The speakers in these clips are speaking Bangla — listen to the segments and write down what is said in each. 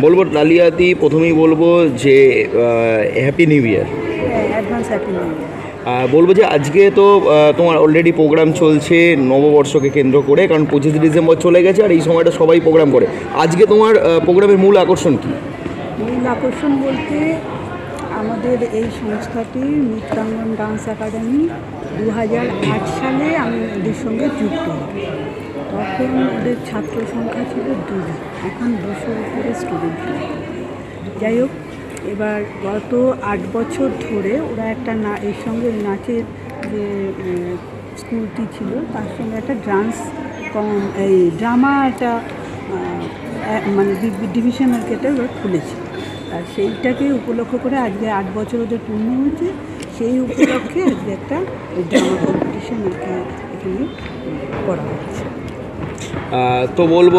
বলব ডালিয়াতি প্রথমেই বলব যে হ্যাপি নিউ ইয়ার বলব যে আজকে তো তোমার অলরেডি প্রোগ্রাম চলছে নববর্ষকে কেন্দ্র করে কারণ পঁচিশে ডিসেম্বর চলে গেছে আর এই সময়টা সবাই প্রোগ্রাম করে। আজকে তোমার প্রোগ্রামের মূল আকর্ষণ কী? মূল আকর্ষণ বলতে আমাদের এই সংস্থাটি মিত্রাঙ্গন ডান্স একাডেমি দু হাজার আট সালে আমি ওদের সঙ্গে যুক্ত। হই তখন ওদের ছাত্র সংখ্যা ছিল দুজন এখন দুশো উপরে স্টুডেন্ট যাই হোক, এবার গত আট বছর ধরে ওরা একটা না, এর সঙ্গে নাচের যে স্কুলটি ছিল, তার সঙ্গে একটা ডান্স এই ড্রামা একটা মানে ডিভিশন আর ওরা খুলেছে। আর সেইটাকে উপলক্ষ করে আজকে আট বছর ওদের পূর্ণ হয়েছে সেই উপলক্ষে আজকে একটা ড্রামা কম্পিটিশন এখানে করা হচ্ছে আহ, তো বলব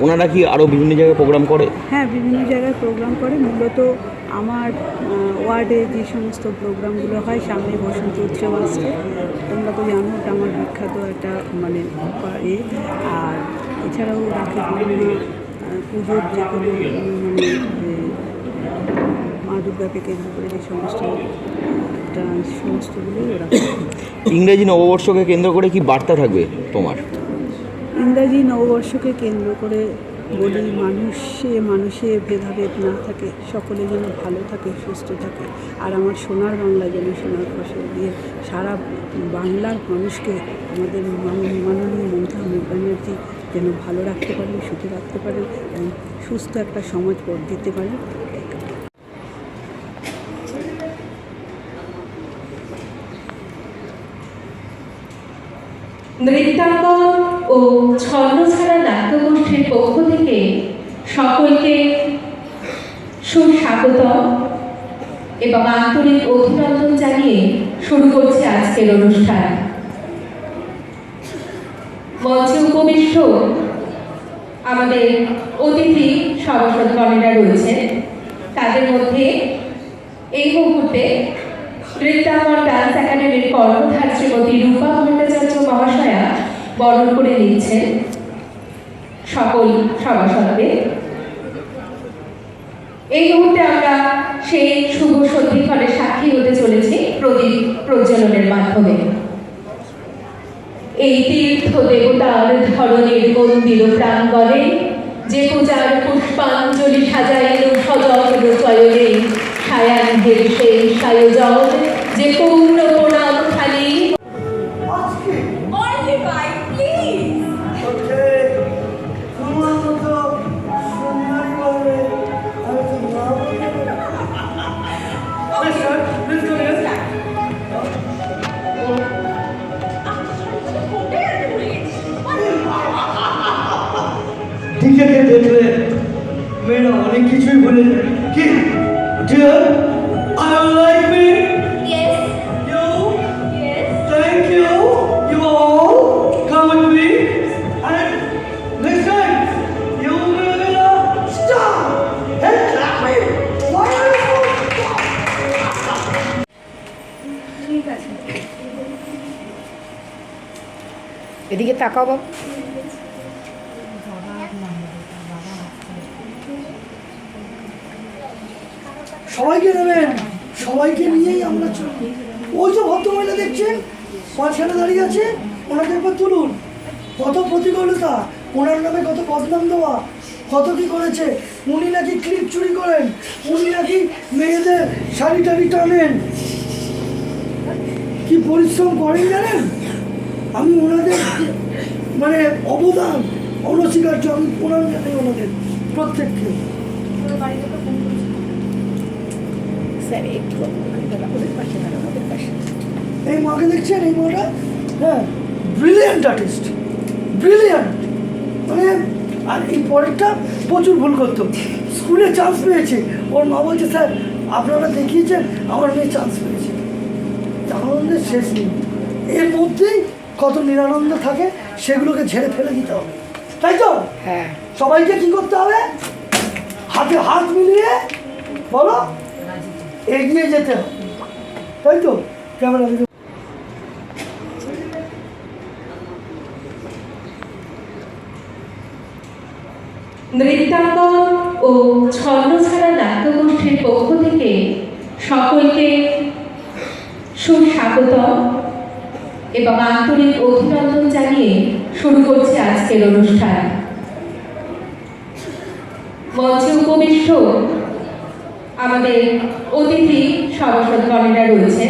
ওনারা কি আরও বিভিন্ন জায়গায় প্রোগ্রাম করে? হ্যাঁ বিভিন্ন জায়গায় প্রোগ্রাম করে। মূলত আমার ওয়ার্ডে যে সমস্ত প্রোগ্রামগুলো হয় সামনে বসন্ত উৎসব আসছে। তোমরা তো জানো ওটা আমার বিখ্যাত একটা মানে এ। আর এছাড়াও রাখি পূর্ণিমা পুজোর যে উম, মানে মা দুর্গাকে কেন্দ্র করে যে সমস্ত ডান্স সমস্তগুলোই ওরা। ইংরেজি নববর্ষকে কেন্দ্র করে কি বার্তা থাকবে তোমার ইংরাজি নববর্ষকে কেন্দ্র করে বলি মানুষে মানুষে ভেদাভেদ না থাকে সকলে যেন ভালো থাকে সুস্থ থাকে আর আমার সোনার বাংলা যেন সোনার ফসল দিয়ে সারা বাংলার মানুষকে আমাদের মাননীয় মাননীয় মমতা ব্যানার্জি যেন ভালো রাখতে পারেন, সুখে রাখতে পারেন এবং সুস্থ একটা সমাজ গড়ে দিতে পারেন। নৃত্যাঙ্গন ও ছন্নছাড়া নাট্যগোষ্ঠীর পক্ষ থেকে সকলকে সুস্বাগত এবং আন্তরিক অভিনন্দন জানিয়ে শুরু করছে আজকের অনুষ্ঠান। মঞ্চে উপবিষ্ট আমাদের অতিথি সভাসদগণেরা রয়েছেন। তাদের মধ্যে এই মুহূর্তে নৃত্যাঙ্গন ডান্স একাডেমির কর্মধার শ্রীমতী রূপা ভট্টাচার্য মহাশয়া বরণ করে নিচ্ছেন। সকল সভাসদদের এই মুহূর্তে আমরা সেই শুভ সন্ধিক্ষণের সাক্ষী হতে চলেছি প্রদীপ প্রজ্বলনের মাধ্যমে। এই তীর্থ দেবতার ধরনের মন্দির প্রাঙ্গণে যে পূজার পুষ্পাঞ্জলি সাজাইল সযত্ন চয়নে সায়ান্ধের সেই সায়োজন যে পূর্ণ প্রণাম খালি আজকে Only কিছুই বলে যায়। কি dear I like me Yes, you yes. Thank you. You all come with me. And next time, you will stop and clap me. Why are you so এদিকে তাকাও বাবু সবাইকে নেবেন সবাইকে নিয়েই আমরা চলব ওই যে ভদ্রমহিলা দেখছেন মাঝখানে দাঁড়িয়ে আছে, ওনাকে একবার তুলুন। কত প্রতিকূলতা, ওনার নামে কত বদনাম দেওয়া, কত কি করেছে, উনি নাকি ক্লিপ চুরি করেন, উনি নাকি মেয়েদের শাড়ি টাড়ি টানেন। কি পরিশ্রম করেন জানেন? আমি ওনাদের মানে অবদান, অনস্বীকার্য আমি প্রণাম জানাই ওনাদের, প্রত্যেককে। স্যার একটু ওদের পাশে দাঁড়াও, ওদের পাশে। এই মাকে দেখছেন এই মাটা? হ্যাঁ ব্রিলিয়ান্ট আর্টিস্ট ব্রিলিয়ান্ট মানে আর এই পরেরটা প্রচুর ভুল করতো। স্কুলে চান্স পেয়েছে। ওর মা বলছে স্যার আপনারা দেখিয়েছেন আমার মেয়ে চান্স পেয়েছে। আনন্দের শেষ নেই। এর মধ্যেই কত নিরানন্দ থাকে সেগুলোকে ঝেড়ে ফেলে দিতে হবে। তাই তো? হ্যাঁ। সবাইকে কি করতে হবে? হাতে হাত মিলিয়ে বলো? এগিয়ে যেতে হবে। তাই তো? ক্যামেরা নৃত্যাঙ্গন ও ছন্দছাড়া নাট্যগোষ্ঠীর পক্ষ থেকে সকলকে সুস্বাগত এবং আন্তরিক অভিনন্দন জানিয়ে শুরু করছে আজকের অনুষ্ঠান। মঞ্চে উপবিষ্ট আমাদের অতিথি সভাসদগণেরা রয়েছে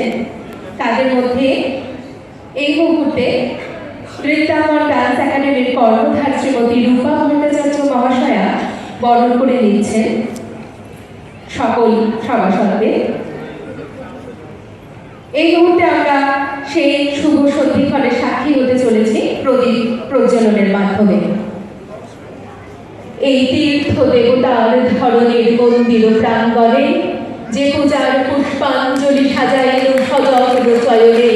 তাদের মধ্যে এই মুহূর্তে নৃত্যাঙ্গন ডান্স একাডেমির কর্ণধার শ্রীমতী রূপা ভট্টাচার্য মহাশয়া বরণ করে নিচ্ছেন সকল সভাসদদের এই মুহূর্তে আমরা সেই শুভ সন্ধিক্ষণের সাক্ষী হতে চলেছি প্রদীপ প্রজ্বলনের মাধ্যমে। এই তীর্থ দেবতার ধরনের মন্দির প্রাঙ্গণে যে পূজার পুষ্পাঞ্জলি সাজাইল সযত্ন চয়নে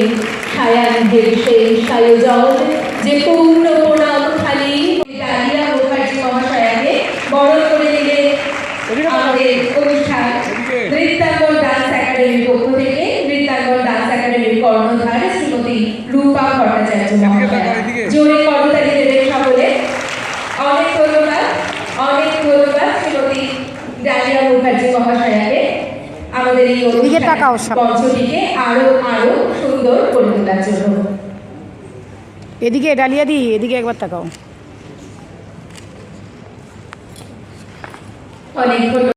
সায়ান্ধের সেই সায়োজন যে পূর্ণ প্রণাম খালি ডালিয়া মুখার্জি মহাশয়াকে বরণ করে দিলে আমাদের অনুষ্ঠান নৃত্যাঙ্গন ডান্স একাডেমির পক্ষ থেকে নৃত্যাঙ্গন ডান্স একাডেমির কর্ণধার শ্রীমতী রূপা ভট্টাচার্য মহাশয়া। জোরে করতালি দেবেন সকলে। অনেক ধন্যবাদ শ্রীমতী ডালিয়া মুখার্জি মহাশয়াকে আমাদের এই অনুষ্ঠান তাকাও সব। মঞ্চটিকে আরও আরও সুন্দর করে তোলার জন্য। এদিকে ডালিয়া দি এদিকে একবার তাকাও। অনেক